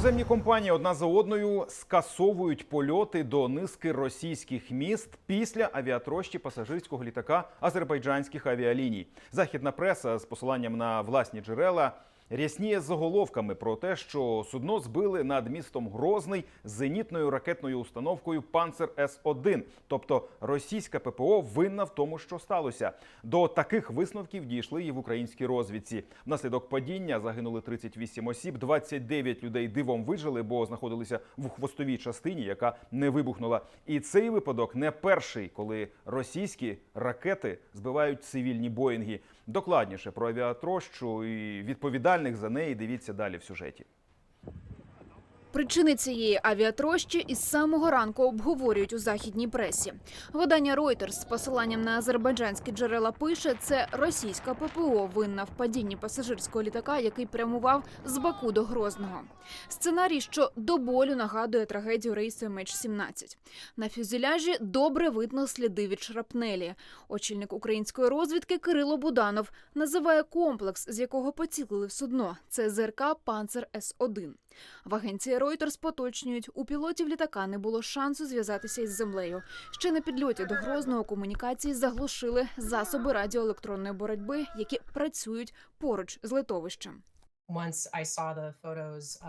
Іноземні компанії одна за одною скасовують польоти до низки російських міст після авіатрощі пасажирського літака азербайджанських авіаліній. Західна преса з посиланням на власні джерела рясніє заголовками про те, що судно збили над містом Грозний зенітною ракетною установкою Панцер С 1 тобто російська ППО винна в тому, що сталося. До таких висновків дійшли і в українській розвідці. Внаслідок падіння загинули 38 осіб, 29 людей дивом вижили, бо знаходилися в хвостовій частині, яка не вибухнула. І цей випадок не перший, коли російські ракети збивають цивільні боїнги. Докладніше про авіатрощу і відповідальних за неї дивіться далі в сюжеті. Причини цієї авіатрощі із самого ранку обговорюють у західній пресі. Видання Reuters з посиланням на азербайджанські джерела пише, це російська ППО винна в падінні пасажирського літака, який прямував з Баку до Грозного. Сценарій, що до болю нагадує трагедію рейсу MH17. На фюзеляжі добре видно сліди від шрапнелі. Очільник української розвідки Кирило Буданов називає комплекс, з якого поцілили в судно. Це ЗРК Панцер С 1 в агенції Reuters поточнюють, у пілотів літака не було шансу зв'язатися із землею. Ще на підльоті до Грозного комунікації заглушили засоби радіоелектронної боротьби, які працюють поруч з литовищем.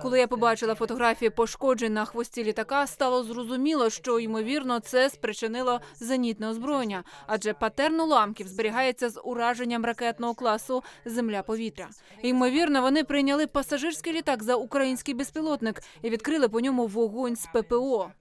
Коли я побачила фотографії пошкоджень на хвості літака, стало зрозуміло, що ймовірно це спричинило зенітне озброєння, адже патерн уламків зберігається з ураженням ракетного класу Земля-повітря. Ймовірно, вони прийняли пасажирський літак за український безпілотник і відкрили по ньому вогонь з ППО.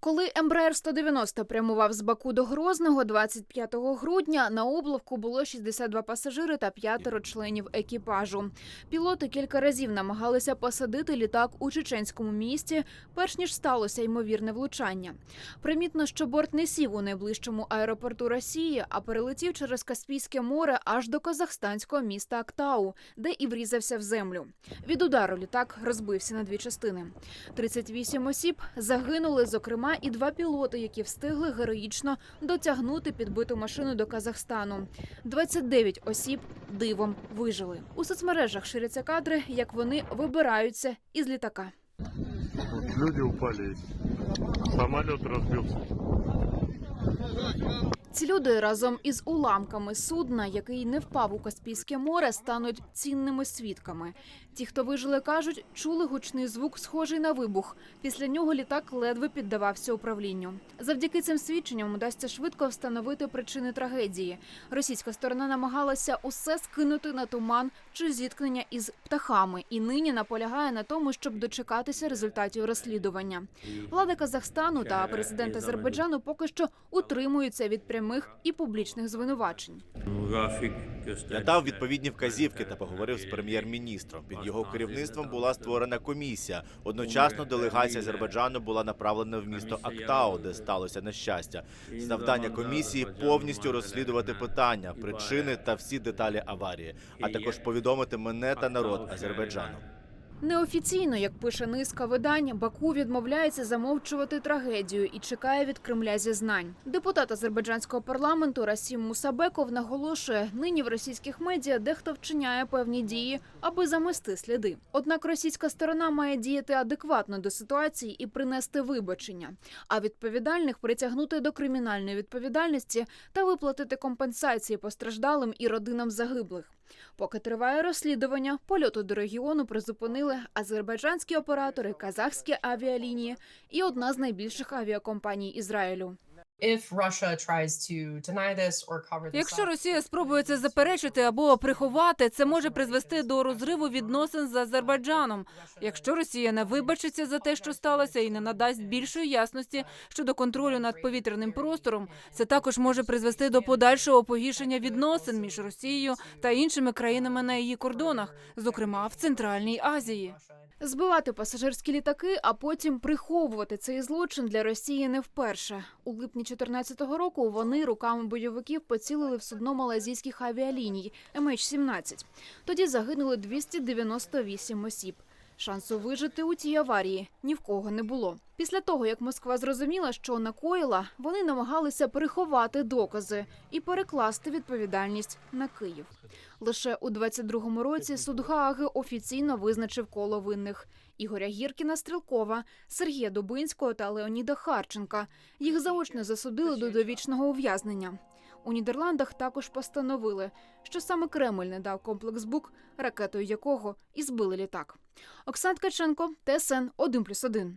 Коли Ембраєр 190 прямував з Баку до Грозного 25 грудня, на облавку було 62 пасажири та п'ятеро членів екіпажу. Пілоти кілька разів намагалися посадити літак у чеченському місті, перш ніж сталося ймовірне влучання. Примітно, що борт не сів у найближчому аеропорту Росії, а перелетів через Каспійське море аж до казахстанського міста Актау, де і врізався в землю. Від удару літак розбився на дві частини. 38 осіб загинули, зокрема, і два пілоти, які встигли героїчно дотягнути підбиту машину до Казахстану. 29 осіб дивом вижили. У соцмережах ширяться кадри, як вони вибираються із літака. Люди упали. Самоліт разбился. Ці люди разом із уламками судна, який не впав у Каспійське море, стануть цінними свідками. Ті, хто вижили, кажуть, чули гучний звук, схожий на вибух. Після нього літак ледве піддавався управлінню. Завдяки цим свідченням удасться швидко встановити причини трагедії. Російська сторона намагалася усе скинути на туман чи зіткнення із птахами, і нині наполягає на тому, щоб дочекатися результатів розслідування. Влада Казахстану та президент Азербайджану поки що утримуються від прямих і публічних звинувачень. Я дав відповідні вказівки та поговорив з прем'єр-міністром. Під його керівництвом була створена комісія. Одночасно делегація Азербайджану була направлена в місто Актау, де сталося нещастя. Завдання комісії повністю розслідувати питання, причини та всі деталі аварії, а також повідомити мене та народ Азербайджану. Неофіційно, як пише низка видань, Баку відмовляється замовчувати трагедію і чекає від Кремля зізнань. Депутат азербайджанського парламенту Расім Мусабеков наголошує, нині в російських медіа дехто вчиняє певні дії, аби замести сліди. Однак російська сторона має діяти адекватно до ситуації і принести вибачення, а відповідальних притягнути до кримінальної відповідальності та виплатити компенсації постраждалим і родинам загиблих. Поки триває розслідування, польоту до регіону призупинили азербайджанські оператори, казахські авіалінії і одна з найбільших авіакомпаній Ізраїлю. If Russia tries to deny this or cover this Якщо Росія спробує це заперечити або приховати, це може призвести до розриву відносин з Азербайджаном. Якщо Росія не вибачиться за те, що сталося, і не надасть більшої ясності щодо контролю над повітряним простором, це також може призвести до подальшого погіршення відносин між Росією та іншими країнами на її кордонах, зокрема в Центральній Азії. Збивати пасажирські літаки, а потім приховувати цей злочин для Росії не вперше. У липні 2014 року вони руками бойовиків поцілили в судно малазійських авіаліній MH17. Тоді загинули 298 осіб. Шансу вижити у тій аварії ні в кого не було. Після того, як Москва зрозуміла, що накоїла, вони намагалися приховати докази і перекласти відповідальність на Київ. Лише у 22-му році суд Гааги офіційно визначив коло винних. Ігоря Гіркіна Стрілкова, Сергія Дубинського та Леоніда Харченка. Їх заочно засудили до довічного ув'язнення. У Нідерландах також постановили, що саме Кремль не дав комплекс БУК, ракетою якого і збили літак. Оксан Ткаченко, ТСН 1+,1.